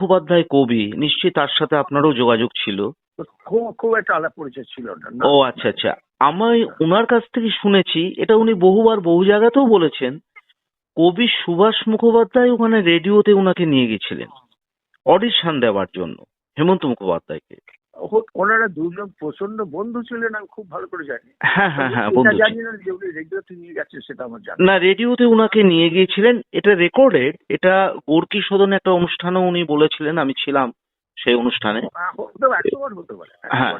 মুখোপাধ্যায় কবি নিশ্চয়ই তার সাথে আপনারও যোগাযোগ ছিল? খুব খুব একটা আলাপ পরিচয় ছিল না। ও আচ্ছা আচ্ছা। আমি ওনার কাছ থেকে শুনেছি এটা উনি বহুবার বহু জায়গাতেও বলেছেন কবি সুভাষ মুখোপাধ্যায় ওখানে রেডিওতে ওনাকে নিয়ে গেছিলেন অডিশন দেওয়ার জন্য হেমন্ত মুখোপাধ্যায়কে। ওনারা দুজন প্রচণ্ড বন্ধু ছিলেন আমি খুব ভালো করে জানি। হ্যাঁ হ্যাঁ হ্যাঁ বন্ধু। জানি না যে উনি রেডিওতে নিয়ে গেছে সেটা আমার জানা না রেডিওতে উনাকে নিয়ে গিয়েছিলেন। এটা রেকর্ডেড এটা গোর্কি সদনে একটা অনুষ্ঠানেও উনি বলেছিলেন আমি ছিলাম সেই অনুষ্ঠানে। হ্যাঁ।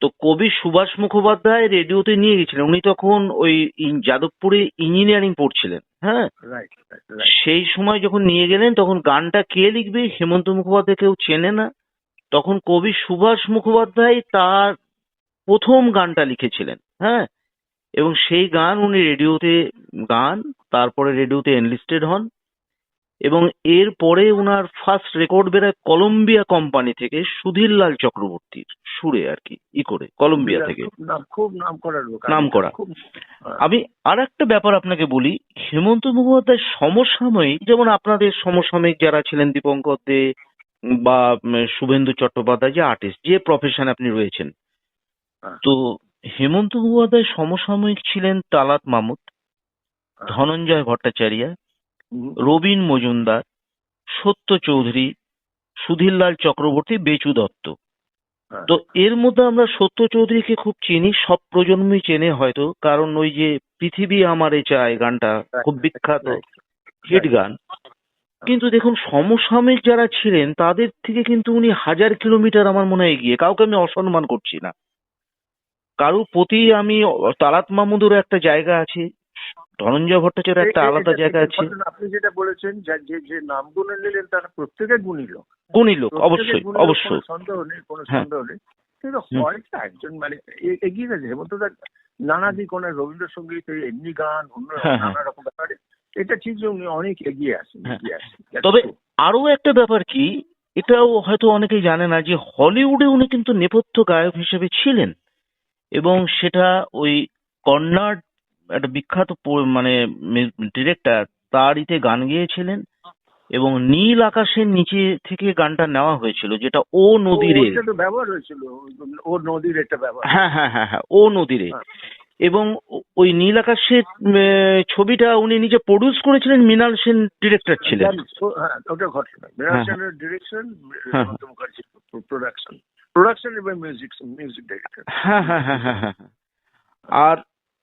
তো কবি সুভাষ মুখোপাধ্যায় রেডিওতে নিয়ে গেছিলেন উনি তখন ওই যাদবপুরে ইঞ্জিনিয়ারিং পড়ছিলেন হ্যাঁ? সেই সময় যখন নিয়ে গেলেন তখন গানটা কে লিখবে হেমন্ত মুখোপাধ্যায় কেউ চেনে না। তখন কবি সুভাষ মুখোপাধ্যায় তার প্রথম গানটা লিখেছিলেন হ্যাঁ? এবং সেই গান উনি রেডিওতে গান তারপরে রেডিওতে এনলিস্টেড হন এবং এর পরে উনার ফার্স্ট রেকর্ড বেরোয় কলম্বিয়া কোম্পানি থেকে সুধীর লাল চক্রবর্তীর সুরে আর কি ই করে কলম্বিয়া থেকে। খুব নাম খুব নাম করার নাম করা। আমি আর একটা ব্যাপার আপনাকে বলি হেমন্ত মুখোপাধ্যায় সমসাময়িক যেমন আপনাদের সমসাময়িক যারা ছিলেন দীপঙ্কর দে বা শুভেন্দু চট্টোপাধ্যায় যে আর্টিস্ট যে প্রফেশন আপনি রয়েছেন হ্যাঁ। তো হেমন্ত মুখোপাধ্যায় সমসাময়িক ছিলেন তালাত মামুদ ধনঞ্জয় ভট্টাচার্য রবীন মজুমদার সত্য চৌধুরী সুধীরলাল চক্রবর্তী বেচু দত্ত হ্যাঁ। তো এর মধ্যে আমরা সত্য চৌধুরীকে খুব চিনি সব প্রজন্মই চেনে হয়তো কারণ ওই যে পৃথিবী আমারে চায় গানটা খুব বিখ্যাত. হিট গান কিন্তু দেখুন সমসাময়িক যারা ছিলেন তাদের থেকে কিন্তু উনি হাজার কিলোমিটার আমার মনে হয় এগিয়ে। কাউকে আমি অসম্মান করছি না। কারও প্রতি আমি তালাত মাহমুদুরও একটা জায়গা আছে ধনঞ্জয় ভট্টাচার্য একটা আলাদা জায়গা আছে। আপনি যেটা বলেছেন যা- যে নামগুলো নিলেন তারা প্রত্যেকে গুণী লোক। গুণী লোক অবশ্যই অবশ্যই। সন্দেহ নেই কোনো হ্যাঁ। সন্দেহ নেই। কিন্তু হয়তো একজন মানে এগিয়ে গেছে। হেমন্ত নানা দিক ওনার রবীন্দ্রসঙ্গীত এমনি গান অন্য হ্যাঁ, হ্যাঁ। নানা রকম ব্যাপারে যে উনি অনেক এগিয়ে হ্যাঁ। তবে আরও একটা ব্যাপার কি এটাও হয়তো অনেকেই জানে না যে হলিউডে উনি কিন্তু নেপথ্য গায়ক হিসেবে ছিলেন এবং সেটা ওই কর্নাড একটা বিখ্যাত মানে ডিরেক্টর তার ইতে গান গেয়েছিলেন এবং নীল আকাশের নিচে থেকে গানটা নেওয়া হয়েছিল যেটা ও নদীরে। ব্যবহার হয়েছিল ও নদীর একটা ব্যবহার। হ্যাঁ হ্যাঁ হ্যাঁ হ্যাঁ ও নদীরে। হ্যাঁ। এবং ওই নীল আকাশের ছবিটা উনি নিজে প্রডিউস করেছিলেন মৃণাল সেন ডিরেক্টর ছিলেন। ওটা ঘটনা মৃণাল সেনের ডিরেকশন। মুখার্জি প্রোডাকশন প্রোডাকশন এবং মিউজিক মিউজিক ডিরেক্টর হ্যাঁ হ্যাঁ হ্যাঁ হ্যাঁ। আর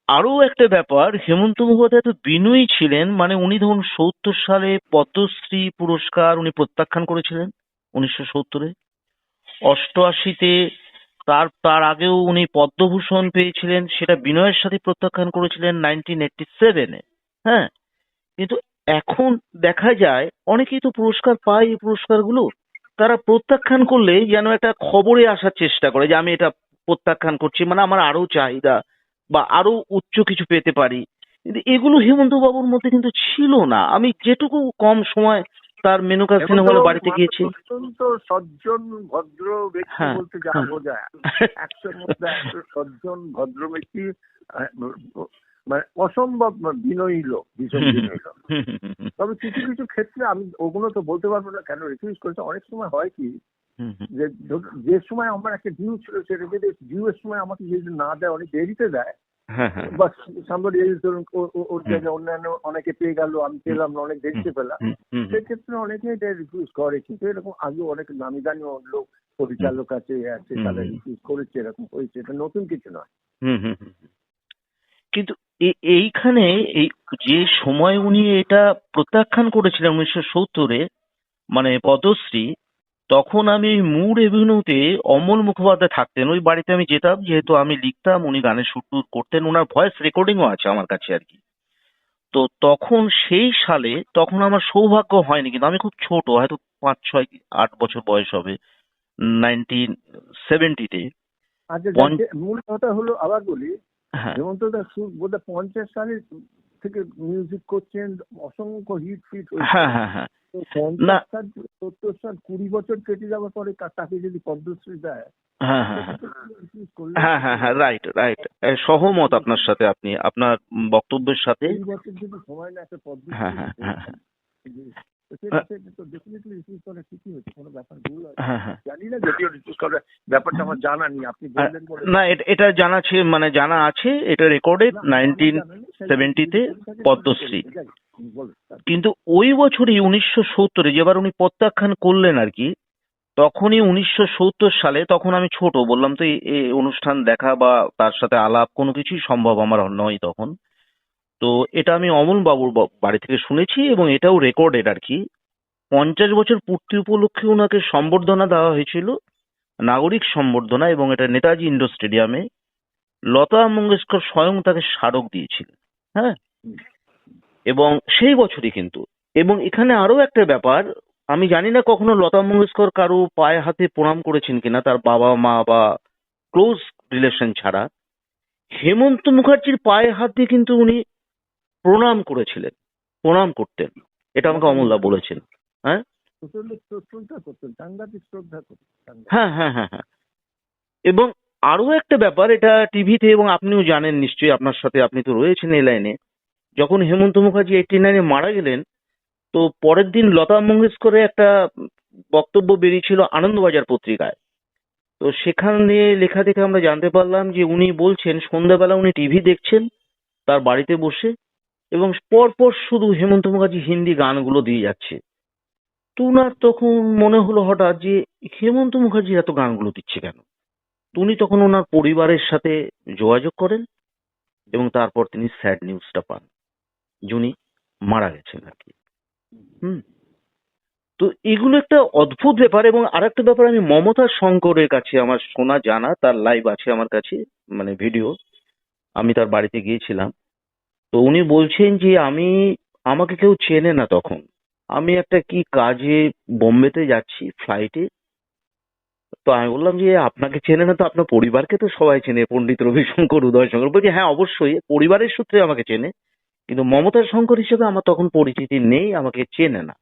আরও একটা ব্যাপার হেমন্ত মুখোপাধ্যায় তো বিনয়ী ছিলেন মানে উনি ধরুন সত্তর সালে পদ্মশ্রী পুরস্কার উনি প্রত্যাখ্যান করেছিলেন উনিশশো সত্তরে। অষ্টআশিতে তার তার আগেও উনি পদ্মভূষণ পেয়েছিলেন, সেটা বিনয়ের সাথে প্রত্যাখ্যান করেছিলেন নাইনটিন এইটটি সেভেনে হ্যাঁ কিন্তু এখন দেখা যায়, অনেকেই তো পুরস্কার পায় এই পুরস্কারগুলো, তারা প্রত্যাখ্যান করলে যেন একটা খবরে আসার চেষ্টা করে যে আমি এটা প্রত্যাখ্যান করছি মানে আমার আরও চাহিদা বা আরও উচ্চ কিছু পেতে পারি। কিন্তু এগুলো হেমন্ত বাবুর মধ্যে কিন্তু ছিল না। আমি যেটুকু কম সময় তার মেনুকা সিনেমা হলে বাড়িতে গিয়েছি। অত্যন্ত সজ্জন ভদ্র ব্যক্তি হ্যাঁ, বলতে যা হ্যাঁ। বোঝায়। একশোর মধ্যে একশো সজ্জন ভদ্র ব্যক্তি মানে অসম্ভব বিনয়ী লোক ভীষণ বিনয়ী লোক। তবে কিছু কিছু ক্ষেত্রে আমি ওগুলো তো বলতে পারব না কেন রিফিউজ করেছে। অনেক সময় হয় কি যে যে সময় আমার একটা ডিউ ছিল সেটা যদি ডিউ এর সময় আমাকে যদি না দেয় অনেক দেরিতে দেয় বা সামবাডি ধরুন ও- ও- ওর জায়গায় অন্যান্য অনেকে পেয়ে গেল আমি পেলাম না অনেক দেরিতে পেলাম। সেক্ষেত্রে অনেকেই এটা রিফিউজ করে কিন্তু এরকম আগে অনেক নামি দামি লোক পরিচালক আছে আছে। তারা রিফিউজ করেছে এরকম হয়েছে এটা নতুন কিছু নয়। কিন্তু এইখানে এই যে সময় উনি এটা প্রত্যাখ্যান করেছিলেন উনিশশো সত্তরে মানে পদ্মশ্রী তখন আমি মুর এভিনিউতে অমল মুখোপাধ্যায় থাকতেন। ওই বাড়িতে আমি যেতাম যেহেতু আমি লিখতাম উনি গানের শুট টুট করতেন ওনার ভয়েস রেকর্ডিংও আছে আমার কাছে আর কি। তো তখন সেই সালে তখন আমার সৌভাগ্য হয়নি কিন্তু আমি খুব ছোট হয়তো পাঁচ ছয় আট বছর বয়স হবে নাইনটিন সেভেন্টিতে আচ্ছা মূল কথা হলো আবার বলি। হ্যাঁ। হেমন্ত দাস বোধহয় পঞ্চাশ সালে থেকে মিউজিক করছেন অসংখ্য হিট ফিট হ্যাঁ হ্যাঁ হ্যাঁ। পঞ্চাশ সত্তর কুড়ি বছর কেটে যাওয়ার পরে তাকে যদি পদ্মশ্রী দেয় হ্যাঁ হ্যাঁ হ্যাঁ। হ্যাঁ হ্যাঁ হ্যাঁ রাইট রাইট সহমত আপনার সাথে আপনি। আপনার বক্তব্যের সাথে সময় না হ্যাঁ হ্যাঁ হ্যাঁ হ্যাঁ। না এটা- জানা আছে মানে জানা আছে এটা রেকর্ডেড নাইনটিন আমার জানা নেই, সেই 70 তে পদ্মশ্রী। কিন্তু ওই বছরই উনিশশো সত্তরে যেবার উনি প্রত্যাখ্যান করলেন আর কি তখনই উনিশশো সত্তর সালে তখন আমি ছোট বললাম তো এই- এই অনুষ্ঠান দেখা বা তার সাথে আলাপ কোনো কিছুই সম্ভব আমার নয় তখন। তো এটা আমি অমল বাবুর বাড়ি থেকে শুনেছি এবং এটাও রেকর্ডেড আর কি। পঞ্চাশ বছর পূর্তি উপলক্ষে ওনাকে সম্বর্ধনা দেওয়া হয়েছিল নাগরিক সম্বর্ধনা এবং এটা নেতাজি ইন্ডোর স্টেডিয়ামে লতা মঙ্গেশকর স্বয়ং তাকে স্মারক দিয়েছিলেন। হ্যাঁ। এবং সেই বছরই কিন্তু। এবং এখানে আরও একটা ব্যাপার আমি জানি না কখনো লতা মঙ্গেশকর কারও পায়ে হাতে প্রণাম করেছেন কিনা তার বাবা মা বা ক্লোজ রিলেশন ছাড়া। হেমন্ত মুখার্জির পায়ে হাত দিয়ে কিন্তু উনি প্রণাম করেছিলেন প্রণাম করতেন। এটা আমাকে অমলদা বলেছেন হ্যাঁ। হ্যাঁ হ্যাঁ হ্যাঁ হ্যাঁ। এবং আরও একটা ব্যাপার, এটা টিভিতে এবং আপনিও জানেন নিশ্চয়ই, আপনার সাথে আপনি তো রয়েছেন এই লাইনে। যখন হেমন্ত মুখার্জি এইটি নাইনে মারা গেলেন, তো পরের দিন লতা মঙ্গেশকরের একটা বক্তব্য বেরিয়েছিল আনন্দবাজার পত্রিকায়। তো সেখান দিয়ে লেখা থেকে আমরা জানতে পারলাম যে উনি বলছেন, সন্ধ্যাবেলা উনি টিভি দেখছেন তার বাড়িতে বসে এবং পরপর শুধু হেমন্ত মুখার্জি হিন্দি গানগুলো দিয়ে যাচ্ছে। তো তখন মনে হলো হঠাৎ যে হেমন্ত মুখার্জি এত গানগুলো দিচ্ছে কেন? উনি তখন ওনার পরিবারের সাথে যোগাযোগ করেন এবং তারপর তিনি স্যাড নিউজটা পান, যে উনি মারা গেছেন আর কি। হুম। তো এগুলো একটা অদ্ভুত ব্যাপার এবং আর একটা ব্যাপার, আমি মমতা শঙ্করের কাছে আমার শোনা জানা, তার লাইভ আছে আমার কাছে মানে ভিডিও আমি তার বাড়িতে গিয়েছিলাম। তো উনি বলছেন যে আমি, আমাকে কেউ চেনে না তখন। আমি একটা কি কাজে বোম্বেতে যাচ্ছি ফ্লাইটে তো আমি বললাম যে, আপনাকে চেনে না তো আপনার পরিবারকে তো সবাই চেনে, পণ্ডিত রবিশঙ্কর উদয় শঙ্কর বলছি হ্যাঁ অবশ্যই, পরিবারের সূত্রে আমাকে চেনে, কিন্তু মমতা শঙ্কর হিসেবে আমার তখন পরিচিতি নেই, আমাকে চেনে না।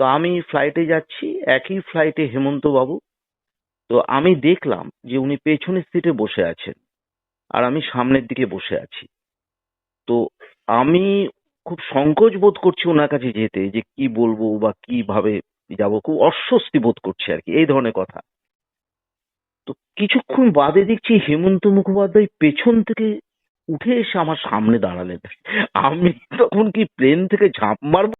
তো আমি ফ্লাইটে যাচ্ছি, একই ফ্লাইটে হেমন্ত বাবু তো আমি দেখলাম যে, উনি পেছনের সিটে বসে আছেন, আর আমি সামনের দিকে বসে আছি। তো আমি খুব সংকোচ বোধ করছি ওনার কাছে যেতে, যে কি বলব বা কীভাবে যাব, খুব অস্বস্তি বোধ করছি আর কি, এই ধরনের কথা। তো কিছুক্ষণ বাদে দেখছি হেমন্ত মুখোপাধ্যায় পেছন থেকে উঠে এসে আমার সামনে দাঁড়ালেন। আমি তখন কি প্লেন থেকে ঝাঁপ মারবো?